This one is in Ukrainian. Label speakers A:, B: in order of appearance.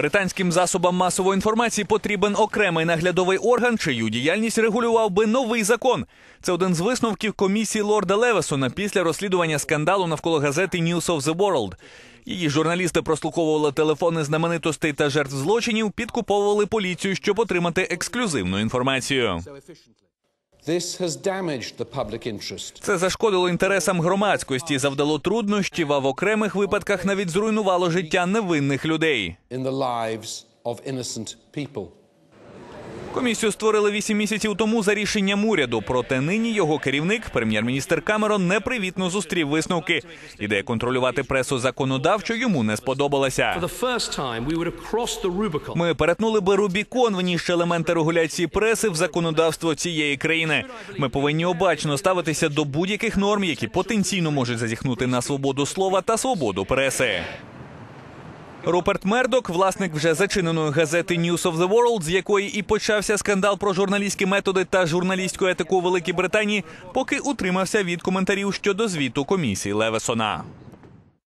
A: Британським засобам масової інформації потрібен окремий наглядовий орган, чию діяльність регулював би новий закон. Це один з висновків комісії лорда Левесона після розслідування скандалу навколо газети News of the World. Її журналісти прослуховували телефони знаменитостей та жертв злочинів, підкуповували поліцію, щоб отримати ексклюзивну інформацію. Це зашкодило інтересам громадськості, завдало труднощів, а в окремих випадках навіть зруйнувало життя невинних людей. Комісію створили вісім місяців тому за рішенням уряду. Проте нині його керівник, прем'єр-міністр Камерон, непривітно зустрів висновки. Ідея контролювати пресу законодавчо йому не сподобалася. Ми перетнули би Рубікон, внісши елементи регуляції преси в законодавство цієї країни. Ми повинні обачно ставитися до будь-яких норм, які потенційно можуть зазіхнути на свободу слова та свободу преси. Руперт Мердок, власник вже зачиненої газети News of the World, з якої і почався скандал про журналістські методи та журналістську етику у Великій Британії, поки утримався від коментарів щодо звіту комісії Левесона.